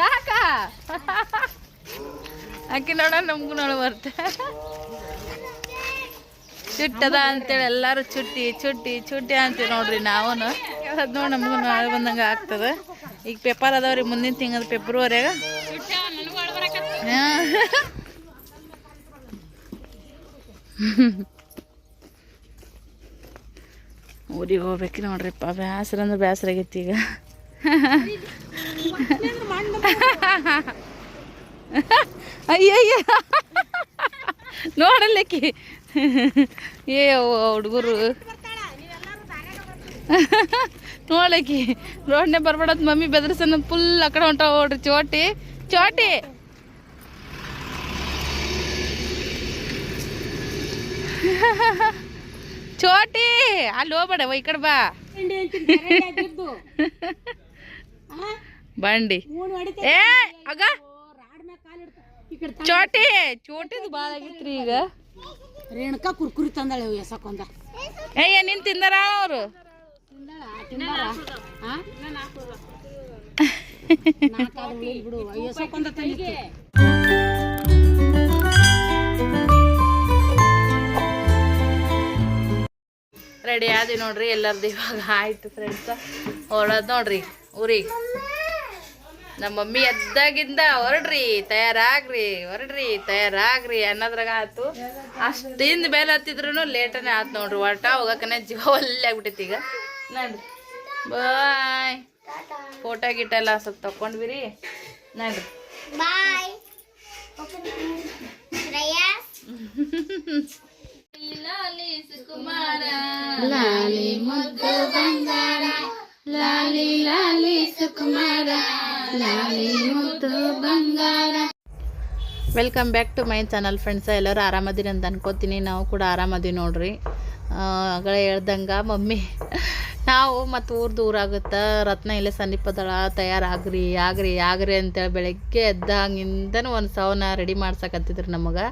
ಯಾಕ? ಆಕೆ ನೋಡ, ನಮಗೂ ನೋಡ ಬರ್ತೆ. ಚುಟ್ಟದ ಅಂತೇಳಿ ಎಲ್ಲರೂ ಚುಟ್ಟಿ ಚುಟ್ಟಿ ಚುಟ್ಟಿ ಅಂತೀವಿ ನೋಡ್ರಿ ನಾವು ಅದು ನೋಡಿ ನಮಗೂ ನಾಳೆ ಬಂದಂಗ ಆಗ್ತದೆ. ಈಗ ಪೇಪರ್ ಅದಾವ್ರಿ ಮುಂದಿನ ತಿಂಗಳ ಫೆಬ್ರವರಿಯಾಗ ಊರಿಗೆ ಹೋಗ್ಬೇಕು ನೋಡ್ರಿಪ್ಪ, ಬ್ಯಾಸ್ರಂದ್ರೆ ಅಂದ್ರೆ ಈಗ. ಅಯ್ಯಯ್ಯ. ನೋಡಲ್ಲಕ್ಕಿ ಏ ಹುಡುಗರು. ನೋಡಕ್ಕಿ ರೋಡ್ನೇ ಬರ್ಬೇಡತ್ ಮಮ್ಮಿ ಬೆದರ್ಸನ ಫುಲ್ ಆ ಕಡೆ ನೋಡ್ರಿ, ಚೋಟಿ. ಚೋಟಿ. ಚೋಟಿ. ಅಲ್ಲಿ ಹೋಗ್ಬೇಡ ಈ ಕಡೆ ಬಾ. ಬಂಡಿ. ಏ ಅಗ. ಚೋಟಿ ಚೋಟಿದು ಭಾಳ ಆಗಿತ್ರಿ ಈಗ. ರೇಣುಕಾ ಕುರ್ಕುರಿ ತಂದಾಳೆ ಎಸಕೊಂದ ಏಯ್ಯ ನಿನ್ ತಿಂದಾರ ಅವರು? ಬಿಡು. ಎಸಕೊಂದ ತಂದಿತ್ತು. ರೆಡಿ ಆದಿ ನೋಡ್ರಿ ಎಲ್ಲರದ್ದು ಇವಾಗ ಆಯ್ತು ಫ್ರೆಂಡ್ಸ ಹೊರಡ್ ನೋಡ್ರಿ. ಊರಿಗೆ ನಮ್ಮ ಮಮ್ಮಿ ಎದ್ದಾಗಿಂದ ಹೊರಡ್ರಿ ತಯಾರಾಗ್ರಿ ಹೊರಡ್ರಿ ತಯಾರಾಗ್ರಿ ಅನ್ನೋದ್ರಾಗ ಆತು ಅಷ್ಟಿಂದ ಬೇಲೆ ಹತ್ತಿದ್ರು ಲೇಟನೆ ಆತು ನೋಡ್ರಿ ಒಟ್ಟ ಹೋಗಕ್ಕನೆ ಜೀವ ಒಲ್ಲೆ ಆಗ್ಬಿಟ್ಟೈತಿ ಈಗ. ನೋಡ್ರಿ. ಬಾಯ್. ಫೋಟೋ ಗಿಟ ಎಲ್ಲ ಸ್ವಲ್ಪ ತಕೊಂಡ್ವಿರಿ ನೋಡ್ರಿ. ಬಾಯ್. ಲಾಲಿ ಸುಕುಮಾರ. ಲಾಲಿ ಮುದ್ದು ಬಂಗಾರ. ಲಾಲಿ ಲಾಲಿ ಸುಕುಮಾರ, ಲಾಲಿ ಮುದ್ದು ಬಂಗಾರ. Welcome back to my channel friends ಎಲ್ಲರೂ ಆರಾಮದಿರಿ ಅಂತ ಅನ್ಕೋತೀನಿ. ನಾವು ಕೂಡ ಆರಾಮದಿ ನೋಡ್ರಿ. ಆಗಳೇ ಹೇಳ್ದಂಗೆ ಮಮ್ಮಿ, ನಾವು ಮತ್ತು ಊರು ದೂರ ಆಗುತ್ತೆ. ರತ್ನ ಇಲ್ಲೇ ಸನ್ನಿಪದಳ ತಯಾರಾಗ್ರಿ, ಆಗ್ರಿ ಆಗ್ರಿ ಅಂತೇಳಿ ಬೆಳಗ್ಗೆ ಎದ್ದಾಗಿಂದನೂ ಒಂದು ಸವನ ರೆಡಿ ಮಾಡ್ಸಕತ್ತಿದ್ರು ನಮಗೆ.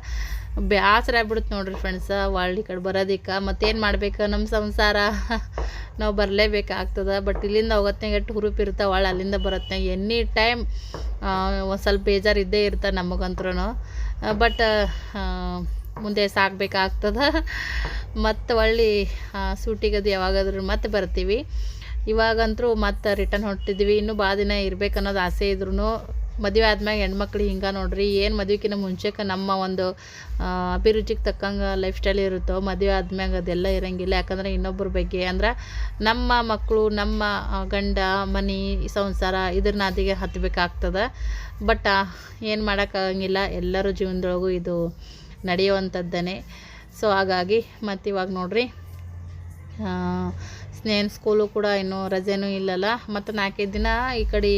ಬೇಸರ ಆಗ್ಬಿಡುತ್ತೆ ನೋಡ್ರಿ ಫ್ರೆಂಡ್ಸ ಈ ಕಡೆ ಬರೋದಿಕ್ಕೆ ಮತ್ತೇನು ಮಾಡ್ಬೇಕು? ನಮ್ಮ ಸಂಸಾರ. ನಾವು ಬರಲೇಬೇಕಾಗ್ತದೆ ಬಟ್ ಇಲ್ಲಿಂದ ಹೋಗತ್ನಾಗ ಎಷ್ಟು ಹುರುಪು ಇರ್ತಾವೆ ಒಳ್ಳೆ ಅಲ್ಲಿಂದ ಬರತ್ನಾಗ ಎನಿ ಟೈಮ್ ಒಂದು ಸ್ವಲ್ಪ ಬೇಜಾರು ಇದ್ದೇ ಇರ್ತಾರೆ ನಮಗಂತ್ರೂ ಬಟ್ ಮುಂದೆ ಸಾಕಬೇಕಾಗ್ತದೆ ಮತ್ತು ಒಳ್ಳೆ ಸೂಟಿಗದು ಯಾವಾಗಾದ್ರೂ ಮತ್ತೆ ಬರ್ತೀವಿ. ಇವಾಗಂತೂ ಮತ್ತೆ ರಿಟರ್ನ್ ಹೊಟ್ಟಿದ್ವಿ ಇನ್ನೂ ಭಾಳ ದಿನ ಇರ್ಬೇಕು ಅನ್ನೋದು ಆಸೆ ಇದ್ರೂ ಮದುವೆ ಆದ್ಮ್ಯಾಗ ಹೆಣ್ಮಕ್ಳು ಹಿಂಗೆ ನೋಡ್ರಿ, ಏನು ಮದುವೆಕಿನ ಮುಂಚೆಕ ನಮ್ಮ ಒಂದು ಅಭಿರುಚಿಗೆ ತಕ್ಕಂಗೆ ಲೈಫ್ ಸ್ಟೈಲ್ ಇರುತ್ತೋ, ಮದುವೆ ಆದ್ಮ್ಯಾಗ ಅದೆಲ್ಲ ಇರಂಗಿಲ್ಲ. ಯಾಕಂದ್ರೆ ಇನ್ನೊಬ್ಬರ ಬಗ್ಗೆ, ಅಂದ್ರೆ ನಮ್ಮ ಮಕ್ಕಳು ನಮ್ಮ ಗಂಡ, ಮನೆ, ಸಂಸಾರ ಇದ್ರ ನಾದಿಗೆ ಹತ್ತಬೇಕಾಗ್ತದೆ ಬಟ್ ಏನು ಮಾಡೋಕ್ಕಾಗಂಗಿಲ್ಲ ಎಲ್ಲರ ಜೀವನದೊಳಗೂ ಇದು ನಡೆಯುವಂಥದ್ದನೇ ಸೊ ಹಾಗಾಗಿ ಮತ್ತು ಇವಾಗ ನೋಡ್ರಿ ಸ್ಕೂಲು ಕೂಡ ಇನ್ನೂ ರಜೆನೂ ಇಲ್ಲಲ್ಲ. ಮತ್ತು ನಾಲ್ಕೈದು ದಿನ ಈ ಕಡೆ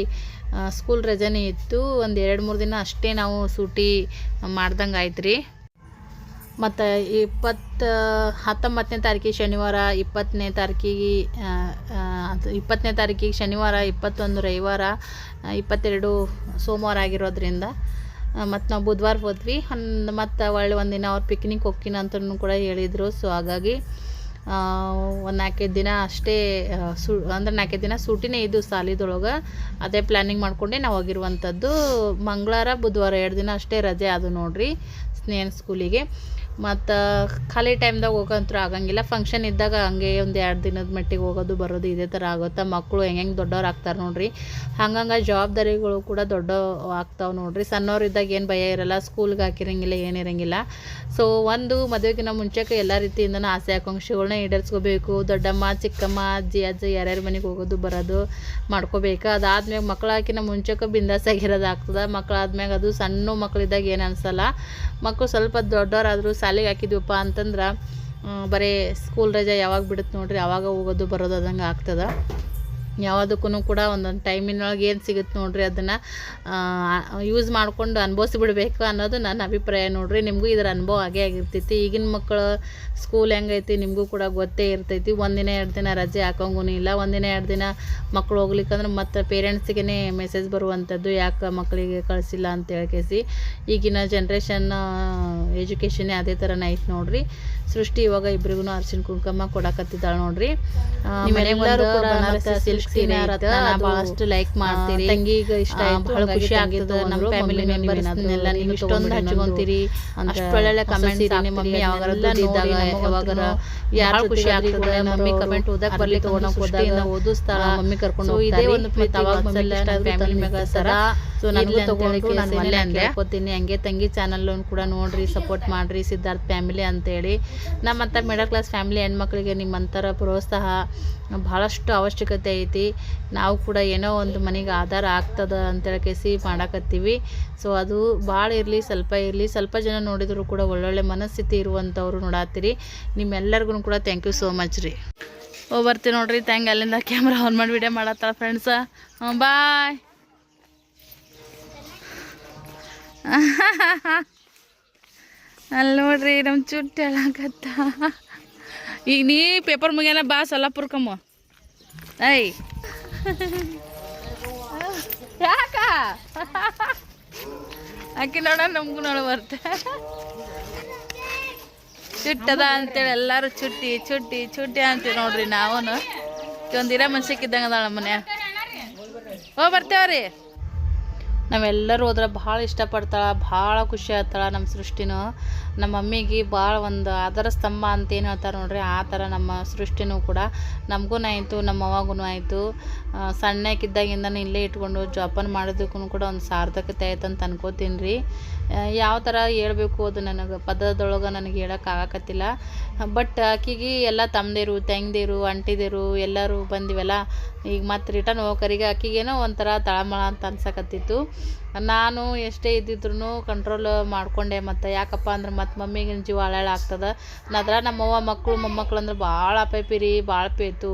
ಸ್ಕೂಲ್ ರಜೆನೇ ಇತ್ತು. ಒಂದು ಎರಡು ಮೂರು ದಿನ ಅಷ್ಟೇ ನಾವು ಸೂಟಿ ಮಾಡ್ದಂಗೆ ಆಯ್ತು ರೀ ಮತ್ತು ಇಪ್ಪತ್ತು, ಹತ್ತೊಂಬತ್ತನೇ ತಾರೀಕಿಗೆ ಶನಿವಾರ, ಇಪ್ಪತ್ತನೇ ತಾರೀಕಿಗೆ ಇಪ್ಪತ್ತನೇ ತಾರೀಕಿಗೆ ಶನಿವಾರ, ಇಪ್ಪತ್ತೊಂದು ರವಿವಾರ ಇಪ್ಪತ್ತೆರಡು ಸೋಮವಾರ ಆಗಿರೋದ್ರಿಂದ ಮತ್ತು ನಾವು ಬುಧವಾರ ಹೋದ್ವಿ. ಹನ್, ಮತ್ತು ಒಳ್ಳೆ ಒಂದಿನ ಅವ್ರು ಪಿಕ್ನಿಕ್ ಹೋಗ್ತೀನಿ ಅಂತಲೂ ಕೂಡ ಹೇಳಿದರು. ಸೊ ಹಾಗಾಗಿ ಒಂದು ನಾಲ್ಕೈದು ದಿನ ಅಷ್ಟೇ ಸು, ಅಂದ್ರೆ ನಾಲ್ಕೈದು ದಿನ ಸೂಟಿನೇ ಇದು ಸಾಲಿದೊಳಗೆ. ಅದೇ ಪ್ಲ್ಯಾನಿಂಗ್ ಮಾಡ್ಕೊಂಡೆ ನಾವು ಹೋಗಿರುವಂಥದ್ದು ಮಂಗಳವಾರ, ಬುಧವಾರ ಎರಡು ದಿನ ಅಷ್ಟೇ ರಜೆ ಅದು ನೋಡಿರಿ ಸ್ನೇಹನ್ ಸ್ಕೂಲಿಗೆ ಮತ್ತು ಖಾಲಿ ಟೈಮ್ದಾಗ ಹೋಗಂತೂ ಆಗಂಗಿಲ್ಲ. ಫಂಕ್ಷನ್ ಇದ್ದಾಗ ಹಂಗೆ ಒಂದು ಎರಡು ದಿನದ ಮಟ್ಟಿಗೆ ಹೋಗೋದು, ಬರೋದು ಇದೇ ಥರ ಆಗುತ್ತೆ? ಮಕ್ಕಳು ಹೆಂಗೆ ಹೆಂಗೆ ದೊಡ್ಡವ್ರು ಆಗ್ತಾರೆ ನೋಡ್ರಿ. ಹಂಗಂಗೆ ಜವಾಬ್ದಾರಿಗಳು ಕೂಡ ದೊಡ್ಡ ಆಗ್ತಾವೆ ನೋಡ್ರಿ. ಸಣ್ಣವರಿದ್ದಾಗ ಏನು ಭಯ ಇರಲ್ಲ ಸ್ಕೂಲ್ಗೆ ಹಾಕಿರಂಗಿಲ್ಲ ಏನಿರಂಗಿಲ್ಲ ಸೊ ಒಂದು ಮದುವೆಗಿನ ಮುಂಚೆಗೆ ಎಲ್ಲ ರೀತಿಯಿಂದನೂ ಆಸೆ ಆಕಾಂಕ್ಷೆಗಳನ್ನ ಈಡೇರಿಸ್ಕೋಬೇಕು. ದೊಡ್ಡಮ್ಮ, ಚಿಕ್ಕಮ್ಮ, ಅಜ್ಜಿ ಅಜ್ಜಿ ಯಾರ್ಯಾರ ಮನೆಗೆ ಹೋಗೋದು, ಬರೋದು ಮಾಡ್ಕೋಬೇಕು. ಅದಾದ್ಮ್ಯಾಗ ಮಕ್ಕಳಾಕಿನ ಮುಂಚೆಗೆ ಮುಂಚೆಕ ಆಗಿರೋದು ಆಗ್ತದೆ. ಮಕ್ಕಳಾದ್ಮ್ಯಾಗ ಅದು ಸಣ್ಣ ಮಕ್ಕಳಿದ್ದಾಗ ಏನು ಅನ್ಸಲ್ಲ. ಮಕ್ಕಳು ಸ್ವಲ್ಪ ದೊಡ್ಡವರಾದರೂ ಶಾಲೆಗೆ ಹಾಕಿದ್ವಪ್ಪ ಅಂತಂದ್ರೆ ಬರೀ ಸ್ಕೂಲ್ ರಜೆ ಯಾವಾಗ ಬಿಡುತ್ತೆ ನೋಡ್ರಿ ಆವಾಗ ಹೋಗೋದು ಬರೋದು ಅದಂಗೆ ಆಗ್ತದೆ. ಯಾವುದಕ್ಕೂ ಕೂಡ ಒಂದೊಂದು ಟೈಮಿನೊಳಗೆ ಏನು ಸಿಗುತ್ತೆ ನೋಡ್ರಿ ಅದನ್ನು ಯೂಸ್ ಮಾಡ್ಕೊಂಡು ಅನುಭವಿಸ್ಬಿಡ್ಬೇಕು ಅನ್ನೋದು ನನ್ನ ಅಭಿಪ್ರಾಯ ನೋಡ್ರಿ. ನಿಮಗೂ ಇದರ ಅನುಭವ ಆಗೇ ಆಗಿರ್ತೈತಿ. ಈಗಿನ ಮಕ್ಕಳು ಸ್ಕೂಲ್ ಹೆಂಗೈತಿ ನಿಮಗೂ ಕೂಡ ಗೊತ್ತೇ ಇರ್ತೈತಿ. ಒಂದಿನ ಎರಡು ದಿನ ರಜೆ ಹಾಕೋಂಗೂ ಇಲ್ಲ. ಒಂದಿನ ಎರಡು ದಿನ ಮಕ್ಕಳು ಹೋಗ್ಲಿಕ್ಕಂದ್ರೆ ಮತ್ತು ಪೇರೆಂಟ್ಸಿಗೆ ಮೆಸೇಜ್ ಬರುವಂಥದ್ದು ಯಾಕೆ ಮಕ್ಕಳಿಗೆ ಕಳಿಸಿಲ್ಲ ಅಂತ ಹೇಳ್ಕೇಸಿ ಈಗಿನ ಜನ್ರೇಷನ್ ಎಜುಕೇಷನ್ನೇ ಅದೇ ಥರನೇ ಐತೆ ನೋಡ್ರಿ. ಸೃಷ್ಟಿ ಇವಾಗ ಇಬ್ರಿಗೂ ಅರ್ಶಿನ ಕುಂಕುಮ ಕೊಡಕತ್ತಿದ್ದಾಳೆ ನೋಡ್ರಿ. ಸೀರೆ ಬಹಳಷ್ಟು ಲೈಕ್ ಮಾಡ್ತೀರಿ ತಂಗಿಗೆ ಇಷ್ಟ ಬಹಳ ಖುಷಿ ಆಗ್ತದ ನಮ್ಮ ಫ್ಯಾಮಿಲಿ ಮೆಂಬರ್ಸ್ ಎಲ್ಲ ನೀವು ಇಷ್ಟೊಂದು ಹಚ್ಕೊಂತೀರಿ ಹಚ್ಕೊಂತೀರಿ ಅಂತ ಅಷ್ಟು ಒಳ್ಳೊಳ್ಳೆ ಕಮೆಂಟ್ ಕಮೆಂಟ್ಸ್ ನಿಮ್ಮ ಮಮ್ಮಿ ಯಾವಾಗಾರ ಇದ್ದಾಗ ಯಾವಾಗಾರ ಯಾರ ಖುಷಿ ಆಗ್ತದೆ ಮಮ್ಮಿ ಕಮೆಂಟ್ ಓದಕ್ ಬರ್ಲಿಕ್ಕೆ ತಗೊಳಕ್ ಹೋದಾಗ ಓದಿಸ್ತಾಳ ಮಮ್ಮಿ ಕರ್ಕೊಂಡು ಇದೇ ಒಂದು ಪ್ರೀತಿ ಮ್ಯಾಗ ಇರ್ತಾರ. ಸೊ ನನಗೂ ಹೇಳಿ ನಾನು ಅಂದೆ. ಕೇಳ್ಕೊತೀನಿ ಹಂಗೆ ತಂಗಿ ಚಾನಲ್ ಕೂಡ ನೋಡ್ರಿ ಸಪೋರ್ಟ್ ಮಾಡ್ರಿ ಸಿದ್ಧಾರ್ಥ ಫ್ಯಾಮಿಲಿ ಅಂತೇಳಿ ನಮ್ಮಂಥ ಮಿಡಲ್ ಕ್ಲಾಸ್ ಫ್ಯಾಮಿಲಿ ಹೆಣ್ಮಕ್ಳಿಗೆ ನಿಮ್ಮಂಥರ ಪ್ರೋತ್ಸಾಹ ಬಹಳಷ್ಟು ಅವಶ್ಯಕತೆ ಐತಿ ನಾವು ಕೂಡ ಏನೋ ಒಂದು ಮನೆಗೆ ಆಧಾರ ಆಗ್ತದ ಅಂತೇಳಿ ಕೇಸಿ ಮಾಡಾಕತ್ತೀವಿ. ಸೊ ಅದು ಭಾಳ ಇರಲಿ, ಸ್ವಲ್ಪ ಇರಲಿ, ಸ್ವಲ್ಪ ಜನ ನೋಡಿದ್ರು ಕೂಡ ಒಳ್ಳೊಳ್ಳೆ ಮನಸ್ಥಿತಿ ಇರುವಂಥವ್ರು ನೋಡಾತಿರಿ ನಿಮ್ಮೆಲ್ಲರಿಗೂ ಕೂಡ ಥ್ಯಾಂಕ್ ಯು ಸೋ ಮಚ್ ರೀ. ಓ, ಬರ್ತೀವಿ ನೋಡ್ರಿ ಥ್ಯಾಂಕ್ ಅಲ್ಲಿಂದ ಕ್ಯಾಮ್ರಾ ಆನ್ ಮಾಡಿ ವಿಡಿಯೋ ಮಾಡತ್ತಾಳ ಫ್ರೆಂಡ್ಸ ಬಾಯ್ ಅಲ್ಲಿ ನೋಡ್ರಿ ನಮ್ಮ ಚುಟ್ಟಿ ಹೇಳಕತ್ತ ಈಗ ನೀ ಪೇಪರ್ ಮುಗಿಯನ, ಬಾ, ಸೊಲ್ಲಾಪುರ್ಕಮ್ಮ. ಐ ಯಾಕ? ಅಕ್ಕಿ ನೋಡ, ನಮಗೂ ನೋಡ ಬರ್ತೆ ಚುಟ್ಟದ ಅಂತೇಳಿ ಎಲ್ಲರೂ ಚುಟ್ಟಿ ಚುಟ್ಟಿ ಚುಟ್ಟಿ ಅಂತೀವಿ ನೋಡ್ರಿ ನಾವು ಒಂದಿರ ಮನ್ಸಕ್ಕಿದ್ದಂಗೆ ಅದಾಳ ಮನ್ಯಾಗ ಓ ಬರ್ತೇವ್ರಿ ನಾವೆಲ್ಲರೂ ಹೋದ್ರೆ ಭಾಳ ಇಷ್ಟಪಡ್ತಾಳ, ಭಾಳ ಖುಷಿ ಆಗ್ತಾಳ ನಮ್ಮ ಸೃಷ್ಟಿನೂ. ನಮ್ಮ ಮಮ್ಮಿಗೆ ಭಾಳ ಒಂದು ಆಧಾರ ಸ್ತಂಭ ಅಂತ ಏನು ಹೇಳ್ತಾರೆ ನೋಡ್ರಿ, ಆ ಥರ ನಮ್ಮ ಸೃಷ್ಟಿನೂ ಕೂಡ. ನಮಗೂ ಆಯಿತು, ನಮ್ಮ ಅವ್ವಾಗೂ ಆಯಿತು. ಸಣ್ಣಕ್ಕಿದ್ದಾಗಿಂದನೂ ಇಲ್ಲೇ ಇಟ್ಕೊಂಡು ಜೋಪಾನ ಮಾಡೋದಕ್ಕೂ ಕೂಡ ಒಂದು ಸಾರ್ಥಕತೆ ಆಯ್ತು ಅಂತ ಅನ್ಕೋತೀನಿ ರೀ. ಯಾವ ಥರ ಹೇಳ್ಬೇಕು ಅದು ನನಗೆ? ಪದದೊಳಗೆ ನನಗೆ ಹೇಳಕ್ಕೆ ಆಗಕತ್ತಿಲ್ಲ. ಬಟ್ ಆಕಿಗೆ ಎಲ್ಲ ತಮ್ಮದಿರು, ತಂಗ್ದೇರು ಅಂಟಿದಿರು ಎಲ್ಲರೂ ಬಂದಿವೆಲ್ಲ, ಈಗ ಮತ್ತೆ ರಿಟರ್ನ್ ಹೋಗೋಕರಿಗೆ ಆಕಿಗೇನೋ ಒಂಥರ ತಳಮಳ ಅಂತ ಅನ್ಸಕತ್ತಿತ್ತು. ನಾನು ಎಷ್ಟೇ ಇದ್ದಿದ್ರು ಕಂಟ್ರೋಲ್ ಮಾಡಿಕೊಂಡೆ ಮತ್ತು, ಯಾಕಪ್ಪ ಅಂದ್ರೆ ಮತ್ತು ಮಮ್ಮಿಗಿನ ಜೀವ ಆಗ್ತದ. ಅದ್ರ ನಮ್ಮವ್ವ ಮಕ್ಕಳು ಮೊಮ್ಮಕ್ಕಳು ಅಂದ್ರೆ ಭಾಳ ಅಪೈಪಿರಿ ಭಾಳ ಪೇತು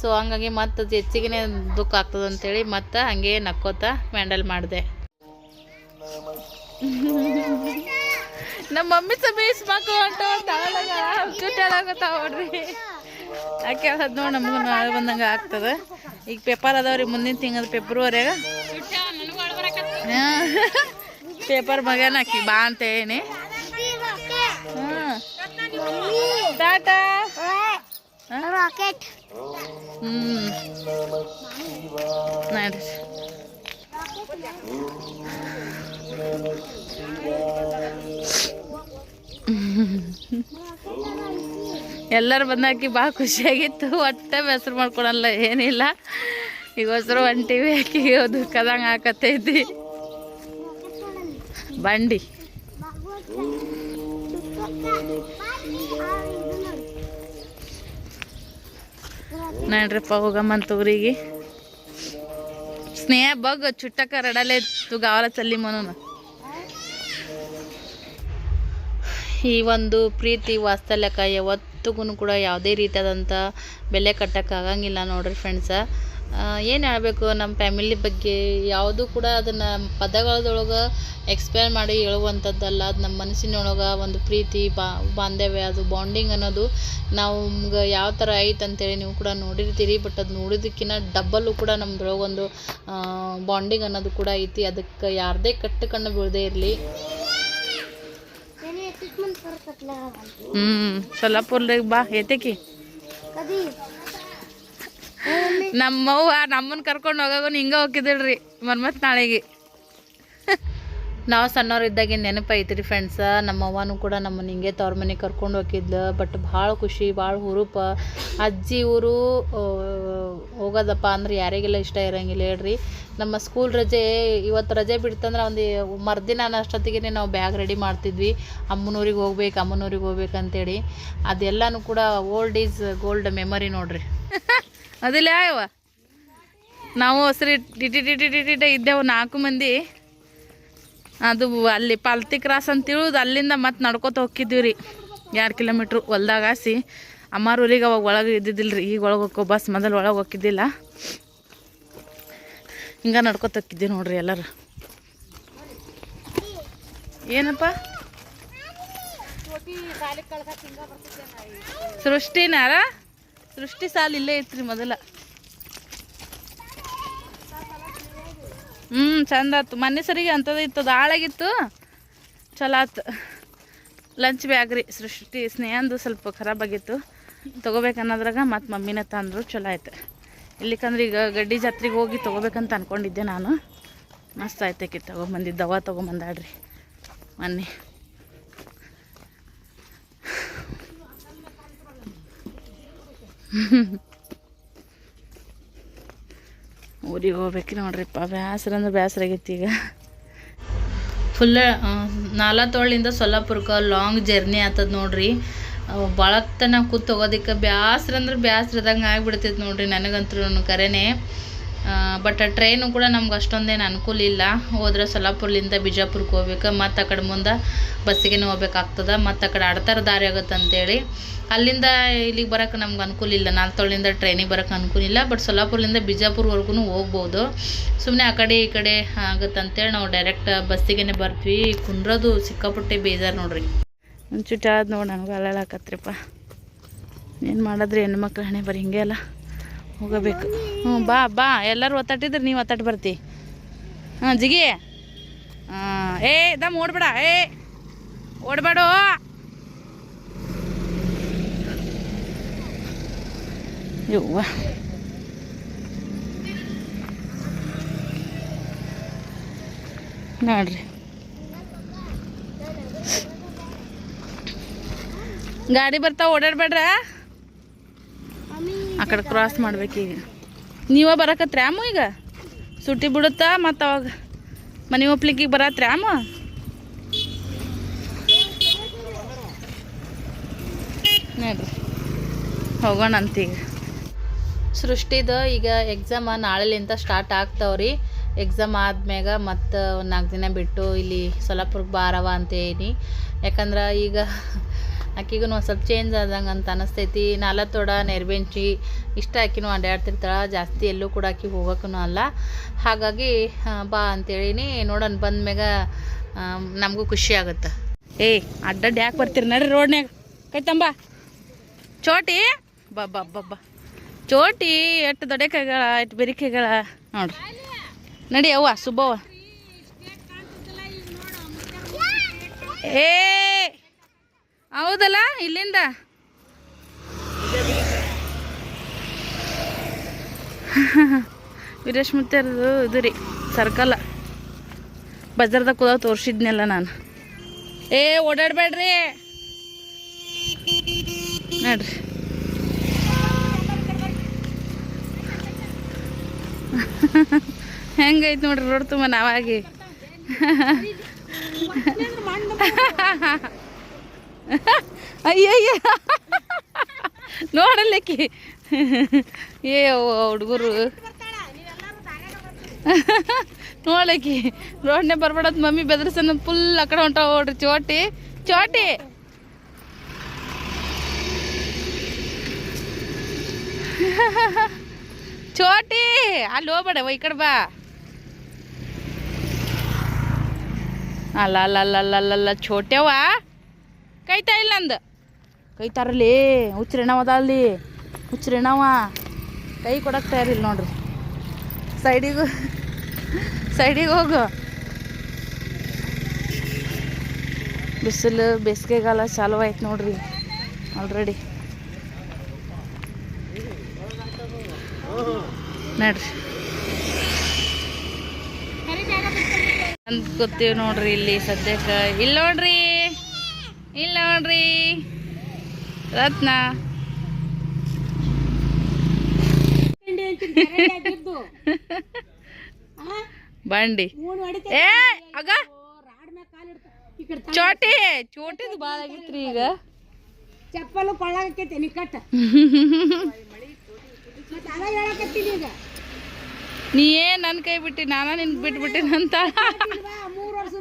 ಸೊ ಹಂಗಾಗಿ ಮತ್ತು ಹೆಚ್ಚಿಗೆ ದುಃಖ ಆಗ್ತದೆ ಅಂತೇಳಿ ಮತ್ತೆ ಹಂಗೆ ನಕ್ಕೋತ ಮ್ಯಾಂಡಲ್ ಮಾಡಿದೆ. ನಮ್ಮ ಮಮ್ಮಿ ಸಹ ಮಕ್ಕಳು ಅಂತ ನೋಡ್ರಿ. ಯಾಕೆ ನೋಡಿ ನಮಗೂ ನಾಳೆ ಬಂದಂಗೆ ಆಗ್ತದೆ. ಈಗ ಪೇಪರ್ ಅದಾವ್ರಿ ಮುಂದಿನ ತಿಂಗಳ ಫೆಬ್ರವರಿಯಾಗ ಪೇಪರ್ ಮಗನ ಹಾಕಿ ಬಾ ಅಂತ ಹೇಳಿ ಟಾಟಾ. ಹ್ಞೂ ನೋಡ್ರಿ ಎಲ್ಲರೂ ಬಂದಾಕಿ ಭಾಳ ಖುಷಿಯಾಗಿತ್ತು. ಒಟ್ಟೆ ಹೆಸ್ರು ಮಾಡ್ಕೊಳಲ್ಲ ಏನಿಲ್ಲ. ಈಗ ಹೊಸರು ಹೊಂಟಿವಿ ಆಕಿ ದುಃಖದಂಗೆ ಹಾಕತ್ತೈತಿ ಬಂಡಿ. ನೋಡ್ರಪ್ಪ ಹೋಗಮ್ಮಂತ ಊರಿಗೆ. ಸ್ನೇಹ, ಬಗ್ ಚುಟ್ಟಕ್ಕ ರಡಲೆ ತು ಗಾವಲ ಚಲ್ಲಿ ಮನೋನ. ಈ ಒಂದು ಪ್ರೀತಿ ವಾತ್ಸಲ್ಯಕ ಯಾವತ್ತಿಗೂ ಕೂಡ ಯಾವುದೇ ರೀತಿಯಾದಂಥ ಬೆಲೆ ಕಟ್ಟೋಕ್ಕಾಗಂಗಿಲ್ಲ ನೋಡ್ರಿ ಫ್ರೆಂಡ್ಸ ಏನು ಹೇಳಬೇಕು ನಮ್ಮ ಫ್ಯಾಮಿಲಿ ಬಗ್ಗೆ? ಯಾವುದೂ ಕೂಡ ಅದನ್ನು ಪದಗಳದೊಳಗೆ ಎಕ್ಸ್ಪ್ಲೇನ್ ಮಾಡಿ ಹೇಳುವಂಥದ್ದಲ್ಲ ಅದು ನಮ್ಮ ಮನಸ್ಸಿನೊಳಗೆ ಒಂದು ಪ್ರೀತಿ ಬಾ ಬಾಂಧವ್ಯ ಅದು ಬಾಂಡಿಂಗ್ ಅನ್ನೋದು ನಾವು ನಮ್ಗೆ ಯಾವ ಥರ ಐತೆ ಅಂತೇಳಿ ನೀವು ಕೂಡ ನೋಡಿರ್ತೀರಿ. ಬಟ್ ಅದು ನೋಡಿದ್ದಕ್ಕಿಂತ ಡಬ್ಬಲ್ಲು ಕೂಡ ನಮ್ದ್ರೊಳಗೆ ಒಂದು ಬಾಂಡಿಂಗ್ ಅನ್ನೋದು ಕೂಡ ಐತಿ. ಅದಕ್ಕೆ ಯಾರದೇ ಕಟ್ಟು ಕಣ್ಣು ಬೀಳದೇ ಇರಲಿ. ಹ್ಞೂ ಸೊಲ್ಲಾಪುರ್ದಾಗ ಬಾ ಏತಕಿ ನಮ್ಮವ್ವ ನಮ್ಮನ್ನ ಕರ್ಕೊಂಡು ಹೋಗಾಗ ಹಿಂಗೆ ಹೋಗಿದ್ರಿ ಮರ್ಮತ್ ನಾಳೆಗೆ. ನಾವು ಸಣ್ಣವ್ರಿದ್ದಾಗಿನ ನೆನಪು ಐತ್ರಿ ಫ್ರೆಂಡ್ಸ ನಮ್ಮ ಅವ್ವನೂ ಕೂಡ ನಮ್ಮನ್ನ ಹಿಂಗೆ ತವ್ರ ಮನೆಗೆ ಕರ್ಕೊಂಡು ಹೋಗಿದ್ಲು ಬಟ್ ಭಾಳ ಖುಷಿ ಭಾಳ ಹುರುಪ. ಅಜ್ಜಿ ಊರು ಹೋಗೋದಪ್ಪ ಅಂದ್ರೆ ಯಾರಿಗೆಲ್ಲ ಇಷ್ಟ ಇರಂಗಿಲ್ಲ ಹೇಳ್ರಿ. ನಮ್ಮ ಸ್ಕೂಲ್ ರಜೆ, ಇವತ್ತು ರಜೆ ಬಿಡ್ತಂದ್ರೆ ಒಂದು ಮರುದಿನ ಅಷ್ಟೊತ್ತಿಗೆ ನಾವು ಬ್ಯಾಗ್ ರೆಡಿ ಮಾಡ್ತಿದ್ವಿ. ಅಮ್ಮನೂರಿಗೆ ಹೋಗ್ಬೇಕು, ಅಮ್ಮನೂರಿಗೆ ಹೋಗ್ಬೇಕಂತೇಳಿ ಅದೆಲ್ಲನೂ ಕೂಡ ಓಲ್ಡ್ ಈಸ್ ಗೋಲ್ಡ್ ಮೆಮರಿ ನೋಡ್ರಿ. ಅದಿಲ್ಲ ಯಾವ ನಾವು ಹಸ್ರಿ ಟಿಟಿ ಟಿಟಿ ಟಿಟಿಟ ಇದ್ದೆವು ನಾಲ್ಕು ಮಂದಿ. ಅದು ಅಲ್ಲಿ ಪಾಲ್ತಿ ಕ್ರಾಸ್ ಅಂತ ತಿಳಿದು ಅಲ್ಲಿಂದ ಮತ್ತೆ ನಡ್ಕೊತ ಹೋಕ್ಕಿದ್ವಿ ರೀ. ಎರಡು ಕಿಲೋಮೀಟ್ರ್ ಹೊಲ್ದಾಗ ಹಾಸಿ ಅಮ್ಮಾರ ಊರಿಗೆ ಅವಾಗ ಒಳಗೆ ಇದ್ದಿದ್ದಿಲ್ಲ ರೀ ಈಗ ಒಳಗೆ ಹೋಗೋ ಬಸ್ ಮೊದಲು ಒಳಗೆ ಹೋಗಿದ್ದಿಲ್ಲ ಹಿಂಗೆ ನಡ್ಕೊತಕ್ಕಿದ್ದೆ ನೋಡ್ರಿ ಎಲ್ಲರೂ. ಏನಪ್ಪ? ಸೃಷ್ಟಿನಾರ? ಸೃಷ್ಟಿ ಸಾಲ ಇಲ್ಲೇ ಐತ್ರಿ ಮೊದಲ. ಹ್ಞೂ ಚಂದ ಆಯ್ತು. ಮೊನ್ನೆ ಸರಿಗೆ ಅಂಥದ್ದು ಇತ್ತು ಅದು ಹಾಳಾಗಿತ್ತು. ಚಲೋ ಆತು ಲಂಚ್ ಬ್ಯಾಗ್ ರೀ ಸೃಷ್ಟಿ, ಸ್ನೇಹಂದು ಸ್ವಲ್ಪ ಖರಾಬ್ ಆಗಿತ್ತು. ತೊಗೋಬೇಕನ್ನೋದ್ರಾಗ ಮತ್ತು ಮಮ್ಮಿನ ತಂದರು ಚಲೋ ಆಯ್ತು. ಇಲ್ಲಿಕಂದ್ರೆ ಈಗ ಗಡ್ಡಿ ಜಾತ್ರೆಗೆ ಹೋಗಿ ತೊಗೋಬೇಕಂತ ಅನ್ಕೊಂಡಿದ್ದೆ ನಾನು. ಮಸ್ತ್ ಆಯ್ತೈಕಿ ತೊಗೊಂಬಂದಿದ್ದು ದವಾ ತೊಗೊಂಬಂದಾಡ್ರಿ ಮೊನ್ನೆ ಊರಿಗೆ ಹೋಗ್ಬೇಕು ನೋಡ್ರಿಪ್ಪ ಬ್ಯಾಸ್ರ ಅಂದ್ರೆ ಬ್ಯಾಸ್ರ ಆಗೈತಿ ಈಗ. ಫುಲ್ ನಾಲತೋಳಿಂದ ಸೊಲ್ಲಾಪುರಕ್ಕೆ ಲಾಂಗ್ ಜರ್ನಿ ಆತದ ನೋಡ್ರಿ. ಭಾಳ ಕೂತು ಕೂತ್ ಹೋಗೋದಕ್ಕೆ ಬ್ಯಾಸ್ರ ಅಂದ್ರೆ ಬ್ಯಾಸ್ರದಂಗೆ ಆಗಿಬಿಡ್ತೈತೆ ನೋಡ್ರಿ ನನಗಂತೂ ಕರೆನೇ. ಬಟ್ ಟ್ರೈನು ಕೂಡ ನಮ್ಗೆ ಅಷ್ಟೊಂದೇನು ಅನುಕೂಲ ಇಲ್ಲ. ಹೋದ್ರೆ ಸೊಲ್ಲಾಪುರ್ಲಿಂದ ಬಿಜಾಪುರಕ್ಕೆ ಹೋಗ್ಬೇಕು, ಮತ್ತು ಆ ಕಡೆ ಮುಂದೆ ಬಸ್ಸಿಗೆ ಹೋಗ್ಬೇಕಾಗ್ತದೆ, ಮತ್ತು ಆ ಕಡೆ ಅಡ್ತಾರ ದಾರಿ ಆಗುತ್ತೆ ಅಂತೇಳಿ. ಅಲ್ಲಿಂದ ಇಲ್ಲಿಗೆ ಬರೋಕ್ಕೆ ನಮ್ಗೆ ಅನುಕೂಲ ಇಲ್ಲ ನಾಲ್ತೊಳಿಂದ ಟ್ರೈನಿಗೆ ಬರೋಕ್ಕೆ ಅನುಕೂಲ ಇಲ್ಲ ಬಟ್ ಸೊಲ್ಲಾಪುರ್ಲಿಂದ ಬಿಜಾಪುರ್ವರೆಗೂ ಹೋಗ್ಬೋದು. ಸುಮ್ಮನೆ ಆ ಕಡೆ ಈ ಕಡೆ ಆಗುತ್ತೆ ಅಂತೇಳಿ ನಾವು ಡೈರೆಕ್ಟ್ ಬಸ್ಸಿಗೆ ಬರ್ತೀವಿ. ಕುಂದ್ರೋದು ಸಿಕ್ಕಾಪಟ್ಟೆ ಬೇಜಾರು ನೋಡ್ರಿ. ಒಂಚೂಟ ಆದ ನೋಡಿ ನನಗೆ ಅಲ್ಲಾಕತ್ರಿಪ್ಪ ಏನು ಮಾಡಿದ್ರಿ ಹೆಣ್ಮಕ್ಳು ಹಣೆ ಬರೀ ಹಿಂಗೆ ಅಲ್ಲ? ಹೋಗಬೇಕು. ಹ್ಞೂ, ಬಾ ಬಾ. ಎಲ್ಲರೂ ಒತ್ತಾಟಿದ್ರೆ ನೀವು ಒತ್ತಾಟ ಬರ್ತಿ. ಹಾಂ, ಜಿಗಿ. ಹಾಂ ಏ, ದಮ್ ಓಡ್ಬೇಡ. ಏ, ಓಡ್ಬೇಡ. ಯವ್ವ. ನೋಡ್ರಿ. ಗಾಡಿ ಬರ್ತಾವ ಓಡಾಡ್ಬೇಡ್ರ? ಆ ಕಡೆ ಕ್ರಾಸ್ ಮಾಡ್ಬೇಕೀಗ ನೀವ ಬರಕತ್ರ್ಯಾಮು ಈಗ? ಸುಟ್ಟಿ ಬಿಡುತ್ತಾ ಮತ್ತು ಅವಾಗ ಮನೆ ಒಪ್ಲಿಕ್ಕೆ ಬರತ್ರ್ಯಾಮ ನೋಡ್ರಿ ಹೋಗೋಣ ಅಂತೀಗ ಸೃಷ್ಟಿದ ಈಗ ಎಕ್ಸಾಮ ನಾಳೆಲಿಂತ ಸ್ಟಾರ್ಟ್ ಆಗ್ತಾವ್ರಿ. ಎಕ್ಸಾಮ್ ಆದ್ಮ್ಯಾಗ ಮತ್ತು ಒಂದು ನಾಲ್ಕು ದಿನ ಬಿಟ್ಟು ಇಲ್ಲಿ ಸೊಲ್ಲಾಪುರಕ್ಕೆ ಬಾರವ ಅಂತೇನಿ ಯಾಕಂದ್ರೆ ಈಗ ಆಕಿಗೂ ಒಂದು ಸ್ವಲ್ಪ ಚೇಂಜ್ ಆದಂಗೆ ಅಂತ ಅನಿಸ್ತೈತಿ. ತೋಡ ನೆರ್ಬೆಂಚಿ, ಇಷ್ಟ ಆಕಿನೂ ಅಡ್ಡಾಡ್ತಿರ್ತಾಳೆ ಜಾಸ್ತಿ ಎಲ್ಲೂ ಕೂಡ ಆಕಿ ಹೋಗೋಕ್ಕೂ ಅಲ್ಲ. ಹಾಗಾಗಿ ಬಾ ಅಂತೇಳಿನಿ. ನೋಡೋಣ ಬಂದ್ಮ್ಯಾಗ ನಮಗೂ ಖುಷಿ ಆಗುತ್ತೆ. ಏಯ್ ಅಡ್ಡಡ್ಡ ಯಾಕೆ ಬರ್ತೀರಿ? ನಡ್ರಿ ರೋಡ್ನ್ಯಾಗ ಕೈತಂಬ. ಚೋಟಿ. ಬಬ್ಬ ಬಬ್ಬ ಚೋಟಿ ಎಷ್ಟು ದೊಡ್ಡ ಕೈಗಳ ಎಷ್ಟು ಬೆರಿ ಕೈಗಳ ನೋಡ್ರಿ. ನಡಿ ಅವ್ವ, ಸುಬ್ಬವ್ವ. ಏ! ಹೌದಲ್ಲ? ಇಲ್ಲಿಂದ? ವೀರೇಶ್ ಮುತ್ಯಾರದು ಇದು ರೀ ಸರ್ಕಲ್ ಬಜಾರ್ದಾಗ ಕೂದ ತೋರಿಸಿದ್ನಲ್ಲ ನಾನು. ಏ, ಓಡಾಡ್ಬೇಡ್ರಿ. ನೋಡ್ರಿ. ಹೆಂಗೈತೆ ನೋಡ್ರಿ ರೋಡ್ ತುಂಬ ನಾವಾಗಿ. ಅಯ್ಯಯ್ಯ. ನೋಡಲ್ಲಕ್ಕಿ ಏ ಹುಡುಗರು. ನೋಡಕ್ಕಿ ರೋಡ್ನೇ ಬರ್ಬೇಡತ್ ಮಮ್ಮಿ ಬೆದರ್ಸನ ಫುಲ್ ಆ ಕಡೆ ಹೊಂಟಾವ ನೋಡ್ರಿ ಚೋಟಿ ಚೋಟಿ. ಚೋಟಿ, ಅಲ್ಲಿ ಹೋಗ್ಬೇಡ ಈ ಕಡೆ ಬಾ. ಅಲ್ಲ ಅಲ್ಲ ಅಲ್ಲ ಅಲ್ಲ ಅಲ್ಲ ಚೋಟ್ಯವ ಕೈತಾ ಇಲ್ಲ ನಂದು ಕೈತಾರಲ್ಲಿ ಹುಚ್ಚರಿಣವ ಅದ ಅಲ್ಲಿ ಹುಚ್ಚರಿಣವ ಕೈ ಕೊಡಕ್ಕೆ ತಯಾರಿಲ್ಲ ನೋಡ್ರಿ. ಸೈಡಿಗೆ ಸೈಡಿಗೆ ಹೋಗು. ಬಿಸಿಲು ಬೇಸಿಗೆಗಾಲ ಚಾಲು ಆಯ್ತು ನೋಡ್ರಿ. ಆಲ್ರೆಡಿ ನೋಡ್ರಿ. ಅಂತ ಗೊತ್ತೀವಿ ನೋಡ್ರಿ ಇಲ್ಲಿ ಸದ್ಯಕ್ಕೆ ಇಲ್ಲ ನೋಡ್ರಿ. ಇಲ್ಲಿ ನೋಡ್ರಿ. ರತ್ನ. ಬಂಡಿ. ಏ ಅಗ. ಚೋಟಿ. ಚೋಟಿದು ಭಾಳ ಆಗಿತ್ರಿ ಈಗ. ಚಪ್ಪಲು ಕೊಳ್ಳಾಗೈತೆ ನಿಕ್ಕಟ್ಟ ಮತ್ತೆ ಅದ ಹೇಳಕತ್ತೀನಿ ಈಗ. ನೀ ಏನ್ ನನ್ನ ಕೈ ಬಿಟ್ಟಿ ನಾನ ನಿನ್ ಬಿಟ್ಬಿಟ್ಟಿನಂತ? ಮೂರ್ ವರ್ಷ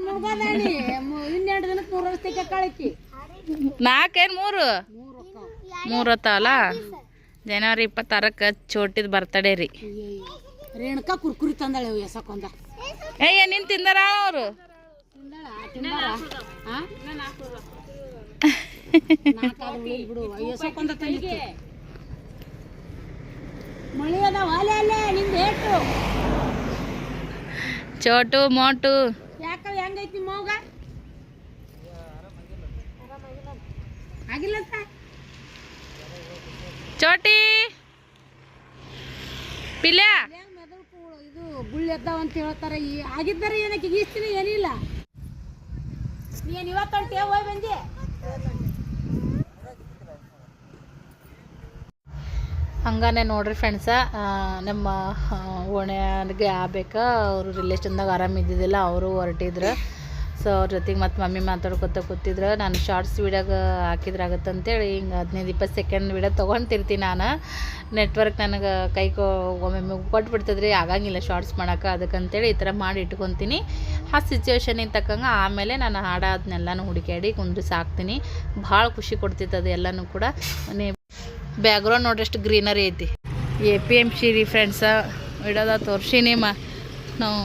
ಇನ್ನೆರಡು ದಿನಕ್ಕೆ ಮೂರ್ ವರ್ಷ ಕಳಕಿ. ನಾಲ್ಕೇನ್ ಮೂರು? ಮೂರು ಹೊತ್ತಾವಲ್ಲ ಜನವರಿ ಇಪ್ಪತ್ತಾರಕ್ಕೆ ಚೋಟಿದ ಬರ್ತಡೇ ರೀ. ರೇಣುಕಾ ಕುರ್ಕುರಿ ತಂದಾಳೆ ಎಸಕೊಂದ ಏ ನಿನ್ ತಿಂದಾರ ಅವರು? ಚೋಟು ಮೋಟು. ಯಾಕ ಹೆಂಗೈತಿ ಮಗ? ಆಗಿಲ್ಲ ಚೋಟಿ. ಪಿಲ್ಯ. ಇದು ಗುಳ್ಳಿ ಎದ್ದಾವ ಅಂತ ಹೇಳ್ತಾರೆ. ಈ ಆಗಿದ್ದಾರೆ ಏನಕ್ಕೆ? ಈಸ್ತೀನಿ ಏನಿಲ್ಲ. ನೀನು ಇವತ್ತಂತೆ ಹೋಯ್ ಬಂದಿ. ಹಂಗಾನೆ ನೋಡ್ರಿ ಫ್ರೆಂಡ್ಸ ನಮ್ಮ ಓಣೆಗೆ ಓಣ್ಯಾಗೆ ಆಗ್ಬೇಕಾ? ಅವರು ರಿಲೇಷನ್ದಾಗ ಆರಾಮ ಇದ್ದಿದ್ದಿಲ್ಲ ಅವರು ಹೊರಟಿದ್ರು. ಸೊ ಅವ್ರ ಜೊತೆಗೆ ಮತ್ತು ಮಮ್ಮಿ ಮಾತಾಡ್ಕೊತ ಕೂತಿದ್ರು. ನಾನು ಶಾರ್ಟ್ಸ್ ವೀಡಿಯೋಗ ಹಾಕಿದ್ರಾಗತ್ತೆ ಅಂತೇಳಿ ಹಿಂಗೆ ಹದಿನೈದು ಇಪ್ಪತ್ತು ಸೆಕೆಂಡ್ ವೀಡಿಯೋ ತೊಗೊತಿರ್ತೀನಿ ನಾನು. ನೆಟ್ವರ್ಕ್ ನನಗೆ ಕೈ ಕೊ ಒಮ್ಮೊಮ್ಮೆ ಕೊಟ್ಬಿಡ್ತದ್ರಿ, ಆಗಂಗಿಲ್ಲ ಶಾರ್ಟ್ಸ್ ಮಾಡೋಕೆ ಅದಕ್ಕಂತೇಳಿ ಈ ಥರ ಮಾಡಿ ಇಟ್ಕೊತೀನಿ. ಆ ಸಿಚುವೇಷನಿಗೆ ತಕ್ಕಂಗೆ ಆಮೇಲೆ ನಾನು ಹಾಡೋದನ್ನೆಲ್ಲನೂ ಹುಡುಕಾಡಿ ಕುಂದ್ರಿಸಿ ಹಾಕ್ತೀನಿ ಭಾಳ ಖುಷಿ ಕೊಡ್ತಿತ್ತು ಅದು ಎಲ್ಲನೂ ಕೂಡ. ನೀ ಬ್ಯಾಗ್ರೌಂಡ್ ನೋಡ್ರಿ ಎಷ್ಟು ಗ್ರೀನರಿ ಐತಿ. ಎ ಪಿ ಎಂ ಸಿ ರೀ ಫ್ರೆಂಡ್ಸ ಇಡೋದ ತೋರ್ಸಿನಿ ಮ ನಾವು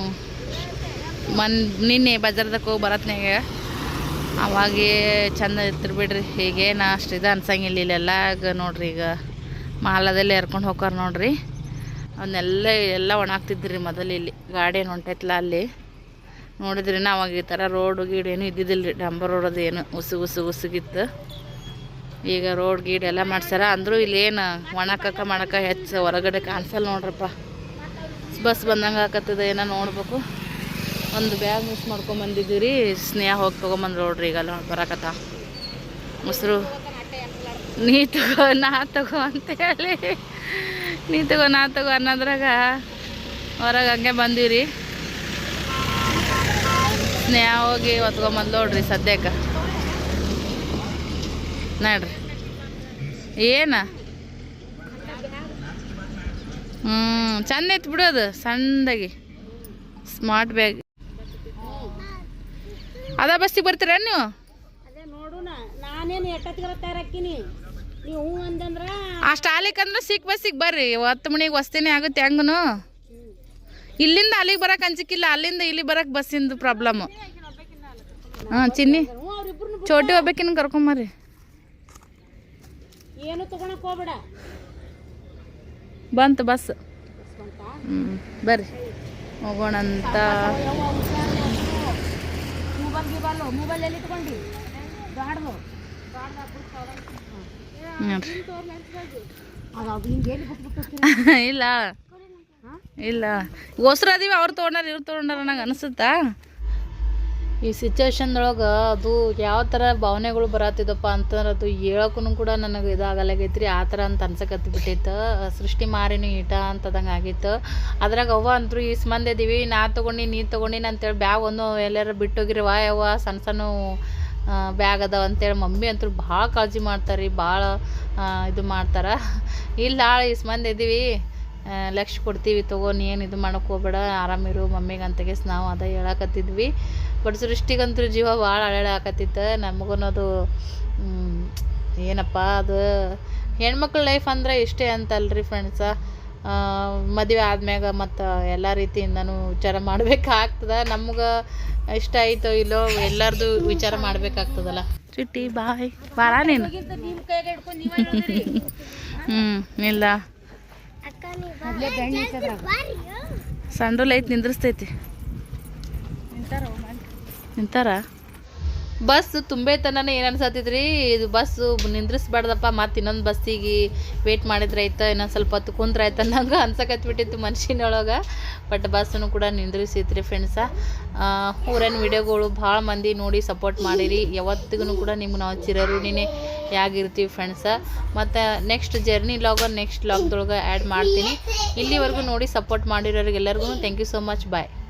ಮನ್ ನಿನ್ನೆ ಬಜಾರ್ದಾಗ ಹೋಗಿ ಬರತ್ನಾಗ ಅವಾಗೇ ಚಂದ ಇತ್ತು ಬಿಡ್ರಿ. ಈಗೇನು ಅಷ್ಟು ಇದು ಅನ್ಸಂಗಿಲ್ಲ ಇಲ್ಲೆಲ್ಲ ಈಗ ನೋಡ್ರಿ ಈಗ. ಮಾಲದಲ್ಲೇ ಎರ್ಕೊಂಡು ಹೋಗ್ತಾರೆ ನೋಡ್ರಿ. ಅವನ್ನೆಲ್ಲ ಎಲ್ಲ ಒಣಾಗ್ತಿದ್ರಿ ಮೊದಲು ಇಲ್ಲಿ. ಗಾಡಿ ಏನು ಹೊಂಟೈತ್ಲ ಅಲ್ಲಿ. ನೋಡಿದ್ರಿ ನಾ ಅವಾಗ ಈ ಥರ ರೋಡು ಗೀಡು ಏನು ಇದ್ದಿದ್ದಿಲ್ಲ ರೀ ಡಂಬರ್ ರೋಡ್ ಅದು ಏನು ಉಸು ಉಸು ಉಸುಗಿತ್ತು. ಈಗ ರೋಡ್ ಗೀಡ್ ಎಲ್ಲ ಮಾಡ್ಸ್ಯಾರ. ಅಂದರೂ ಇಲ್ಲೇನು ಒಣಕಕ್ಕ ಮಾಡಕ್ಕ ಹೆಚ್ಚು ಹೊರಗಡೆ ಕಾಣಿಸಲ್ಲ ನೋಡ್ರಪ್ಪ. ಬಸ್ ಬಂದಂಗೆ ಹಾಕತ್ತದ ಏನೋ ನೋಡ್ಬೇಕು. ಒಂದು ಬ್ಯಾಗ್ ಮಿಸ್ ಮಾಡ್ಕೊಂಬಂದಿದ್ದೀವಿ ರೀ ಸ್ನೇಹ ಹೋಗಿ ತೊಗೊಂಬಂದು ನೋಡ್ರಿ ಈಗ ಅಲ್ಲಿ ಬರಕತ್ತ. ಮೊಸರು. ನೀ ತಗೋ, ನಾ ತಗೋ ಅಂತೇಳಿ. ನೀ ತಗೋ, ನಾ ತಗೋ ಅನ್ನೋದ್ರಾಗ ಹೊರಗೆ ಹಂಗೆ ಬಂದೀವಿ ಸ್ನೇಹ ಹೋಗಿ ಹೊತ್ಕೊಂಬಂದು ನೋಡ್ರಿ ಸದ್ಯಕ್ಕೆ. ನೋಡ್ರಿ. ಏನ? ಹ್ಞೂ ಚಂದ ಇತ್ತು ಬಿಡೋದು ಸಣ್ಣದಾಗಿ. ಸ್ಮಾರ್ಟ್ ಬ್ಯಾಗ್ ಅದ ಬಸ್ಸಿಗೆ ಬರ್ತೀರ ನೀವು? ಅದೇ ನೋಡೋಣ. ನಾನೇನು ಎಟ್ಟತ್ತಿಗೆ ತಯಾರಾಕಿನಿ ನೀವು ಹ್ಞೂ ಅಂದಂದ್ರ ಅಷ್ಟು ಆಲಿಕಂದ್ರೆ ಸಿಕ್ ಬಸ್ಸಿಗೆ ಬರ್ರಿ. ಹತ್ತು ಮಣಿಗೆ ವಸ್ತಿನೇ ಆಗುತ್ತೆ ಹೆಂಗನು. ಇಲ್ಲಿಂದ ಅಲ್ಲಿಗೆ ಬರಕ್ಕೆ ಅಂಜಿಕಿಲ್ಲ. ಅಲ್ಲಿಂದ ಇಲ್ಲಿ ಬರಕ್ಕೆ ಬಸ್ಸಿಂದು ಪ್ರಾಬ್ಲಮ್ಮು ಹಾಂ ಚಿನ್ನಿ. ಚೋಟಿ ಹೋಗ್ಬೇಕಿನ ಕರ್ಕೊಂಬರ್ರಿ ಏನು ತಗೊಳಕ್ ಹೋಗ್ಬೇಡ. ಬಂತು ಬಸ್. ಹ್ಞೂ ಬರ್ರಿ. ಹೋಗೋಣಂತ. ಮೊಬೈಲ್ ಗಿಬಾಲು ಮೊಬೈಲ್ ಎಲ್ಲಿ ದಾಡ್ದು ಇಲ್ಲ. ಇಲ್ಲ. ಹೊಸರದಿವಿ ಅದೀವಿ ಅವ್ರು ತೊಗೊಂಡಾರ ಇವ್ರು ತೊಗೊಂಡಾರ ನಂಗೆ ಅನಿಸುತ್ತಾ? ಈ ಸಿಚುವೇಶನ್ದೊಳಗೆ ಅದು ಯಾವ ಥರ ಭಾವನೆಗಳು ಬರತ್ತಿದಪ್ಪ ಅಂತಂದ್ರೆ ಅದು ಹೇಳೋಕ್ಕೂ ಕೂಡ ನನಗೆ ಇದಾಗಲಾಗೈತ್ರಿ. ಆ ಥರ ಅಂತ ಅನ್ಸಕತ್ತಿ ಬಿಟ್ಟಿತ್ತು ಸೃಷ್ಟಿ ಮಾರಿನೂ ಈಟ ಅಂತದಂಗೆ ಆಗಿತ್ತು. ಅದ್ರಾಗ ಅವ್ವ ಅಂತೂ ಈ ಮಂದಿ ಇದೀವಿ ನಾ ತೊಗೊಂಡು ನೀ ತೊಗೊಂಡಿನ ಅಂತೇಳಿ ಬ್ಯಾಗ್ ಒಂದು ಎಲ್ಲಾರು ವಾ ಯವ್ವ ಸಣ್ಣ ಸಣ್ಣ ಬ್ಯಾಗ್ ಅದಾವ ಅಂತೇಳಿ ಮಮ್ಮಿ ಅಂತೂ ಭಾಳ ಕಾಳಜಿ ಮಾಡ್ತಾರೆ ರೀ ಭಾಳ ಇದು ಮಾಡ್ತಾರೆ. ಇಲ್ಲ ಈ ಮಂದಿ ಇದೀವಿ ಆ, ಲಕ್ಷ ಕೊಡ್ತೀವಿ ತಗೋ ನೀ ಏನು ಇದು ಮಾಡೋಕೆ ಹೋಗ್ಬೇಡ ಆರಾಮಿರು ಮಮ್ಮಿಗೆ ಅಂತಗೇಸ್ ನಾವು ಅದ ಹೇಳಕತ್ತಿದ್ವಿ. ಬಟ್ ಸೃಷ್ಟಿಗಂತೂ ಜೀವ ಭಾಳ ಅಳಾಡಕತ್ತಿತ್ತು ನಮಗೂ ಅದು ಏನಪ್ಪ ಅದು? ಹೆಣ್ಮಕ್ಳ ಲೈಫ್ ಅಂದ್ರೆ ಇಷ್ಟೇ ಅಂತಲ್ರಿ ಫ್ರೆಂಡ್ಸ ಮದುವೆ ಆದ್ಮ್ಯಾಗ ಮತ್ತು ಎಲ್ಲ ರೀತಿಯಿಂದನೂ ವಿಚಾರ ಮಾಡ್ಬೇಕಾಗ್ತದ. ನಮ್ಗೆ ಇಷ್ಟ ಆಯ್ತೋ ಇಲ್ಲೋ ಎಲ್ಲರದು ವಿಚಾರ ಮಾಡ್ಬೇಕಾಗ್ತದಲ್ಲ. ಚಿಟ್ಟಿ ಬಾಯ್. ಬಾರ ನೀನು? ಹ್ಞೂ ಇಲ್ಲ. ಸಂಡೂಲ್ ಐತಿ ನಿಂದ್ರಿಸ್ತೈತಿ. ನಿಂತಾರ? ಬಸ್ ತುಂಬೈತನ ಏನು ಅನ್ಸತ್ತಿದ್ರಿ? ಇದು ಬಸ್ಸು ನಿಂದ್ರಿಸ್ಬಾರ್ದಪ್ಪ, ಮತ್ತು ಇನ್ನೊಂದು ಬಸ್ಸಿಗೆ ವೇಟ್ ಮಾಡಿದ್ರೆ ಆಯ್ತು? ಇನ್ನೊಂದು ಸ್ವಲ್ಪ ಹೊತ್ತು ಕುಂದ್ರೆ ಆಯ್ತು ಅನ್ನಂಗೆ ಅನ್ಸಕತ್ಬಿಟ್ಟಿತ್ತು ಮನುಷ್ಯನೊಳಗೆ ಬಟ್ ಬಸ್ಸನ್ನು ಕೂಡ ನಿಂದ್ರಿಸಿತ್ರಿ ಫ್ರೆಂಡ್ಸ ಊರೇನು ವಿಡಿಯೋಗಳು ಭಾಳ ಮಂದಿ ನೋಡಿ ಸಪೋರ್ಟ್ ಮಾಡಿರಿ. ಯಾವತ್ತಿಗೂ ಕೂಡ ನಿಮ್ಗೆ ನಾವು ಚಿರಋಣಿನೇ ಯಾಗಿರ್ತೀವಿ ಫ್ರೆಂಡ್ಸ ಮತ್ತು ನೆಕ್ಸ್ಟ್ ಜರ್ನಿ ಲಾಗ ನೆಕ್ಸ್ಟ್ ಲಾಗ್ದೊಳಗೆ ಆ್ಯಡ್ ಮಾಡ್ತೀನಿ. ಇಲ್ಲಿವರೆಗೂ ನೋಡಿ support ಮಾಡಿರೋರಿಗೆಲ್ಲರಿಗೂ thank you so much bye